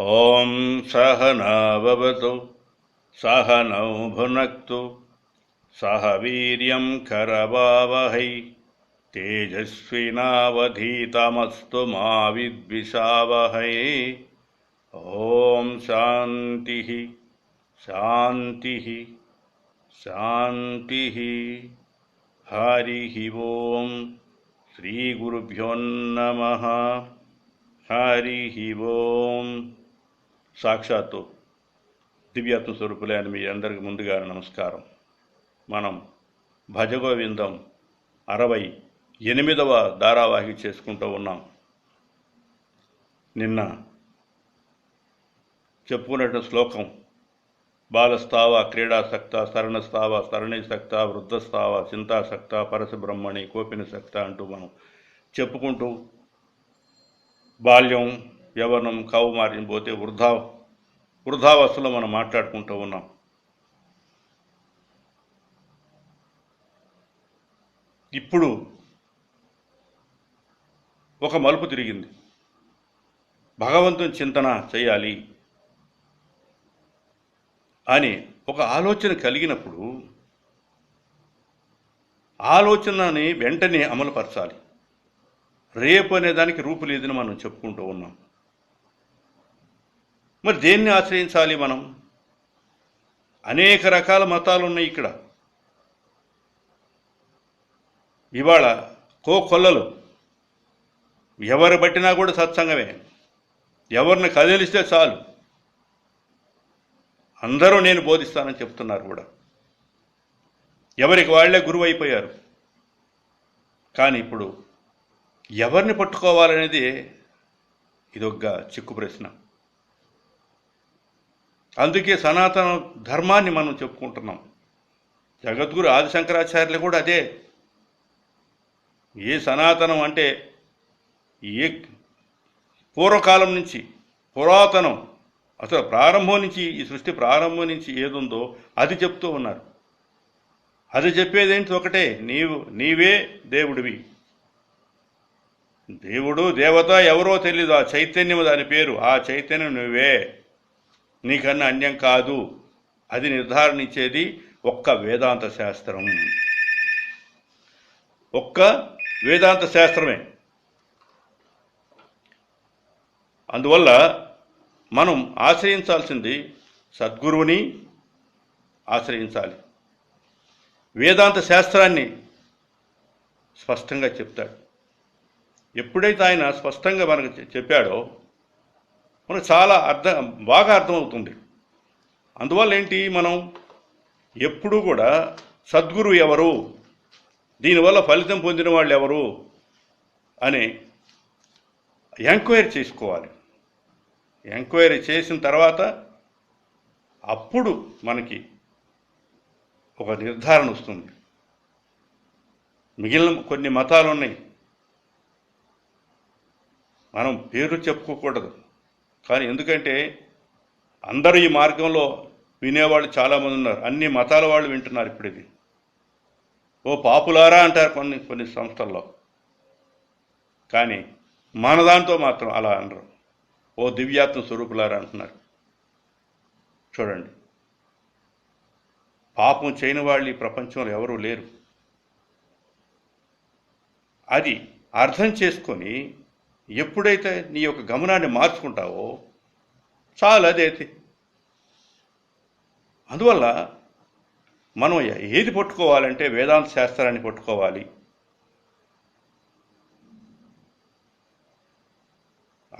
ॐ सहनावतु सहनौ भुनक्तु सह वीर्यं करवावहै तेजस्विनावधीतमस्तु मा विद्विषावहै। ॐ शान्तिः शान्तिः शान्तिः। हरिः ॐ श्रीगुरुभ्यो नमः। हरिः ॐ సాక్షాత్తు దివ్యాత్మ స్వరూపులే అని మీ అందరికి ముందుగా నమస్కారం. మనం భజగోవిందం అరవై ఎనిమిదవ ధారావాహి చేసుకుంటూ ఉన్నాం. నిన్న చెప్పుకున్నట్టు శ్లోకం బాలస్తావ క్రీడాసక్త శరణస్థావ శరణిసక్త వృద్ధస్థావ చింతాసక్త పరశుబ్రహ్మణి కోపినసక్త అంటూ మనం చెప్పుకుంటూ బాల్యం యవనం కౌమార్యం పోతే వృద్ధా వృద్ధావస్థలో మనం మాట్లాడుకుంటూ ఉన్నాం. ఇప్పుడు ఒక మలుపు తిరిగింది. భగవంతుని చింతన చేయాలి అని ఒక ఆలోచన కలిగినప్పుడు ఆలోచనని వెంటనే అమలుపరచాలి. రేపు అనే దానికి రూపు లేదని మనం చెప్పుకుంటూ ఉన్నాం. మరి దేన్ని ఆశ్రయించాలి మనం? అనేక రకాల మతాలు ఉన్నాయి ఇక్కడ. ఇవాళ కో కొల్లలు. ఎవరు పట్టినా కూడా సత్సంగమే. ఎవరిని కదిలిస్తే చాలు. అందరూ నేను బోధిస్తానని చెప్తున్నారు కూడా. ఎవరికి వాళ్ళే గురువు అయిపోయారు కానీ ఇప్పుడు ఎవరిని పట్టుకోవాలనేది ఇదొక చిక్కు ప్రశ్న. అందుకే సనాతన ధర్మాన్ని మనం చెప్పుకుంటున్నాం. జగద్గురు ఆదిశంకరాచార్యులు కూడా అదే. ఏ సనాతనం అంటే ఏ పూర్వకాలం నుంచి పురాతనం అసలు ప్రారంభం నుంచి ఈ సృష్టి ప్రారంభం నుంచి ఏదుందో అది చెప్తూ ఉన్నారు. అది చెప్పేదేంటి ఒకటే నీవు నీవే దేవుడివి. దేవుడు దేవత ఎవరో తెలీదు ఆ చైతన్యం దాని పేరు ఆ చైతన్యం నువ్వే. నీకన్నా అన్యం కాదు. అది నిర్ధారణించేది ఒక్క వేదాంత శాస్త్రం. ఒక్క వేదాంత శాస్త్రమే. అందువల్ల మనం ఆశ్రయించాల్సింది సద్గురువుని ఆశ్రయించాలి. వేదాంత శాస్త్రాన్ని స్పష్టంగా చెప్తాడు. ఎప్పుడైతే ఆయన స్పష్టంగా మనకు చెప్పాడో మనకు చాలా అర్థం బాగా అర్థమవుతుంది. అందువల్ల ఏంటి మనం ఎప్పుడూ కూడా సద్గురు ఎవరు? దీనివల్ల ఫలితం పొందిన వాళ్ళు ఎవరు అని ఎంక్వైరీ చేసుకోవాలి. ఎంక్వైరీ చేసిన తర్వాత అప్పుడు మనకి ఒక నిర్ధారణ వస్తుంది. మిగిలిన కొన్ని మతాలు ఉన్నాయి మనం పేరు చెప్పుకోకూడదు. కానీ ఎందుకంటే అందరూ ఈ మార్గంలో వినేవాళ్ళు చాలామంది ఉన్నారు. అన్ని మతాల వాళ్ళు వింటున్నారు ఇప్పుడు ఇది. ఓ పాపులారా అంటారు కొన్ని కొన్ని సంస్థల్లో. కానీ మన దాంతో మాత్రం అలా అనరు. ఓ దివ్యాత్మ స్వరూపులారా అంటున్నారు. చూడండి. పాపం చేయని వాళ్ళు ఈ ప్రపంచంలో ఎవరూ లేరు. అది అర్థం చేసుకొని ఎప్పుడైతే నీ యొక్క గమనాన్ని మార్చుకుంటావో చాలు అదైతే అందువల్ల మనం ఏది పట్టుకోవాలంటే వేదాంత శాస్త్రాన్ని పట్టుకోవాలి.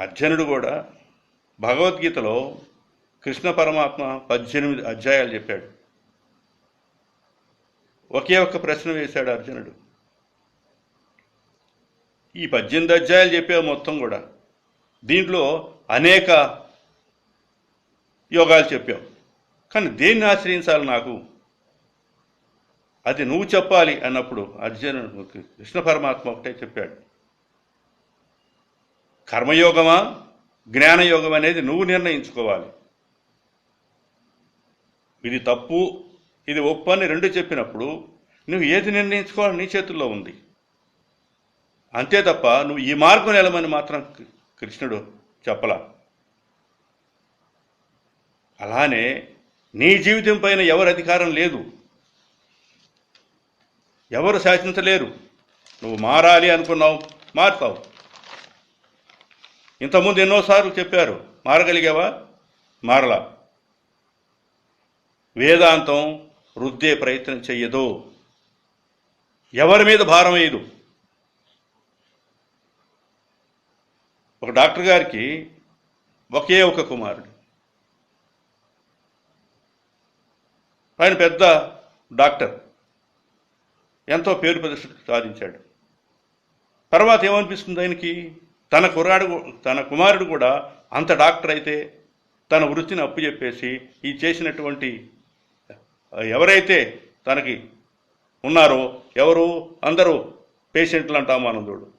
అర్జునుడు కూడా భగవద్గీతలో కృష్ణ పరమాత్మ పద్దెనిమిది అధ్యాయాలు చెప్పాడు. ఒకే ఒక్క ప్రశ్న వేశాడు అర్జునుడు. ఈ పద్దెనిమిది అధ్యాయాలు చెప్పే మొత్తం కూడా. దీంట్లో అనేక యోగాలు చెప్పావు కానీ దేన్ని ఆశ్రయించాలి నాకు? అది నువ్వు చెప్పాలి అన్నప్పుడు అర్జునుడు కృష్ణ పరమాత్మ ఒకటే చెప్పాడు. కర్మయోగమా జ్ఞానయోగం అనేది నువ్వు నిర్ణయించుకోవాలి. ఇది తప్పు ఇది ఒప్పు అని రెండు చెప్పినప్పుడు నువ్వు ఏది నిర్ణయించుకోవాలి నీ చేతుల్లో ఉంది. అంతే తప్ప నువ్వు ఈ మార్గం నెలమని మాత్రం కృష్ణుడు చెప్పలా. అలానే నీ జీవితం పైన ఎవరు అధికారం లేదు. ఎవరు శాసించలేరు. నువ్వు మారాలి అనుకున్నావు మారుతావు. ఇంతకుముందు ఎన్నోసార్లు చెప్పారు మారగలిగావా? మారలా. వేదాంతం రుద్దే ప్రయత్నం చెయ్యదు. ఎవరి మీద భారం వేయదు. ఒక డాక్టర్ గారికి ఒకే ఒక కుమారుడు. ఆయన పెద్ద డాక్టర్. ఎంతో పేరు ప్రదర్శన సాధించాడు. తర్వాత ఏమనిపిస్తుంది ఆయనకి? తన కుర్రాడు తన కుమారుడు కూడా అంత డాక్టర్ అయితే తన వృత్తిని అప్పు చెప్పేసి ఈ చేసినటువంటి ఎవరైతే తనకి ఉన్నారో ఎవరు? అందరూ పేషెంట్లు అంటాం ఆనందుడు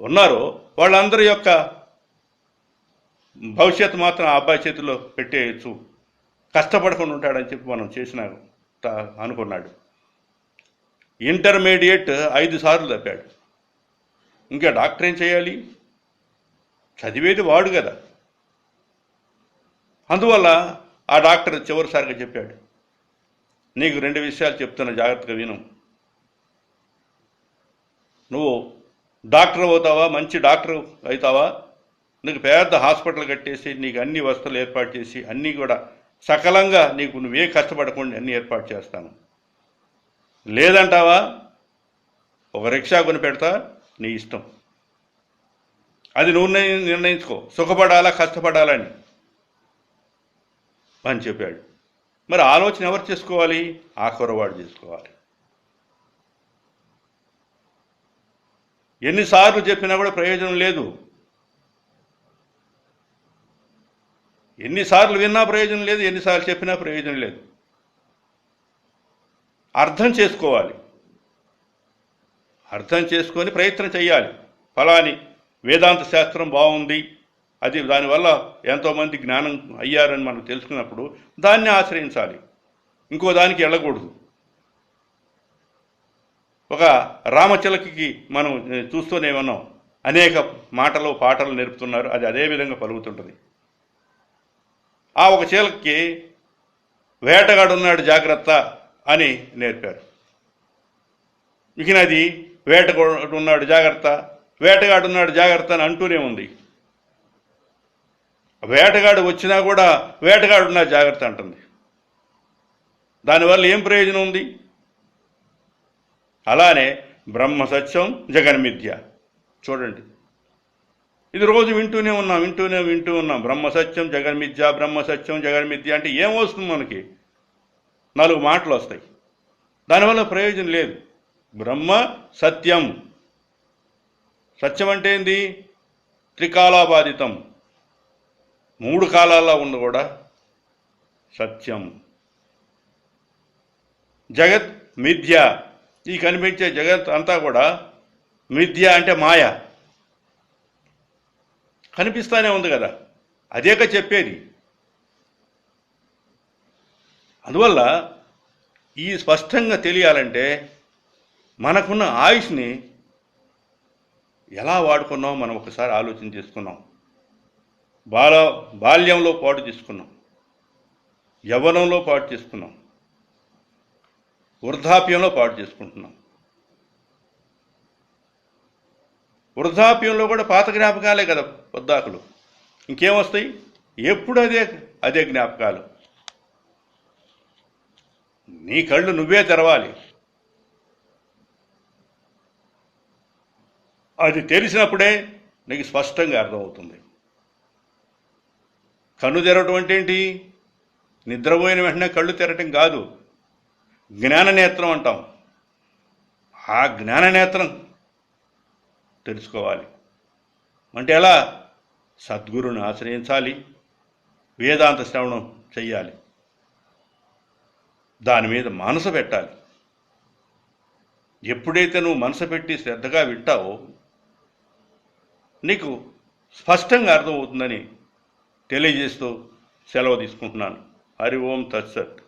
ఉన్నారో వాళ్ళందరి యొక్క భవిష్యత్తు మాత్రం ఆ అబ్బాయి చేతిలో పెట్టేయచ్చు. కష్టపడకుండా ఉంటాడని చెప్పి మనం చేసిన అనుకున్నాడు. ఇంటర్మీడియట్ ఐదు సార్లు తప్పాడు. ఇంకా డాక్టర్ ఏం చేయాలి? చదివేది వాడు కదా. అందువల్ల ఆ డాక్టర్ చివరిసారిగా చెప్పాడు నీకు రెండు విషయాలు చెప్తున్నా జాగ్రత్తగా విను. నువ్వు డాక్టర్ అవుతావా? మంచి డాక్టర్ అవుతావా? నీకు పెద్ద హాస్పిటల్ కట్టేసి నీకు అన్ని వసతులు ఏర్పాటు చేసి అన్నీ కూడా సకలంగా నీకు నువ్వే కష్టపడకుండా అన్నీ ఏర్పాటు చేస్తాను. లేదంటావా? ఒక రిక్షా కొని పెడతా నీ ఇష్టం. అది నువ్వు నిర్ణయించుకో. సుఖపడాలా కష్టపడాలని అని. చెప్పాడు. మరి ఆలోచన ఎవరు చేసుకోవాలి? ఆ కురవాడు చేసుకోవాలి. ఎన్నిసార్లు చెప్పినా కూడా ప్రయోజనం లేదు. ఎన్నిసార్లు విన్నా ప్రయోజనం లేదు ఎన్నిసార్లు చెప్పినా ప్రయోజనం లేదు. అర్థం చేసుకోవాలి. అర్థం చేసుకొని ప్రయత్నం చేయాలి ఫలాని వేదాంత శాస్త్రం బాగుంది అది దానివల్ల ఎంతోమంది జ్ఞానం అయ్యారని మనం తెలుసుకున్నప్పుడు దాన్ని ఆశ్రయించాలి. ఇంకో దానికి వెళ్ళకూడదు. ఒక రామచిలకకి మనం చూస్తూనే ఉన్నాం. అనేక మాటలు పాటలు నేర్పుతున్నారు అది అదే విధంగా పలుకుతుంటుంది. ఆ ఒక చీలకి వేటగాడు ఉన్నాడు జాగ్రత్త అని నేర్పారు. మిగినది వేటగాడున్నాడు జాగ్రత్త వేటగాడు ఉన్నాడు జాగ్రత్త అని అంటూనే ఉంది. వేటగాడు వచ్చినా కూడా వేటగాడు ఉన్నాడు జాగ్రత్త అంటుంది. దానివల్ల ఏం ప్రయోజనం ఉంది? అలానే బ్రహ్మ సత్యం జగన్మిథ్య. చూడండి. ఇది రోజు వింటూనే ఉన్నాం వింటూనే వింటూ ఉన్నాం. బ్రహ్మ సత్యం జగన్మిథ్య బ్రహ్మ సత్యం జగన్మిథ్య అంటే ఏమొస్తుంది మనకి? నాలుగు మాటలు వస్తాయి. దానివల్ల ప్రయోజనం లేదు. బ్రహ్మ సత్యం. సత్యం అంటే ఏంది? త్రికాలాబాధితం. మూడు కాలాల్లో ఉంది కూడా సత్యం. జగత్ మిథ్య. ఈ కనిపించే జగత్ అంతా కూడా మిథ్య అంటే మాయ. కనిపిస్తానే ఉంది కదా. అదేక చెప్పేది. అందువల్ల ఈ స్పష్టంగా తెలియాలంటే మనకున్న ఆయుష్ని ఎలా వాడుకున్నామో మనం ఒకసారి ఆలోచన చేసుకున్నాం. బాల బాల్యంలో పాటు తీసుకున్నాం. యవ్వనంలో పాటు చేసుకున్నాం. వృద్ధాప్యంలో పాటు చేసుకుంటున్నాం. వృద్ధాప్యంలో కూడా పాత జ్ఞాపకాలే కదా వృద్ధాకులు ఇంకేమొస్తాయి? ఎప్పుడు అదే అదే జ్ఞాపకాలు. నీ కళ్ళు నువ్వే తెరవాలి. అది తెలిసినప్పుడే నీకు స్పష్టంగా అర్థమవుతుంది. కన్ను తెరవటం అంటే ఏంటి? నిద్రపోయిన వెంటనే కళ్ళు తెరటం కాదు. జ్ఞాన నేత్రం అంటాం. ఆ జ్ఞాన నేత్రం తెలుసుకోవాలి. అంటే ఎలా? సద్గురుని ఆశ్రయించాలి. వేదాంత శ్రవణం చెయ్యాలి. దాని మీద మనసు పెట్టాలి. ఎప్పుడైతే నువ్వు మనసు పెట్టి శ్రద్ధగా వింటావో నీకు స్పష్టంగా అర్థమవుతుందని తెలియజేస్తూ సెలవు తీసుకుంటున్నాను. హరి ఓం తత్సత్.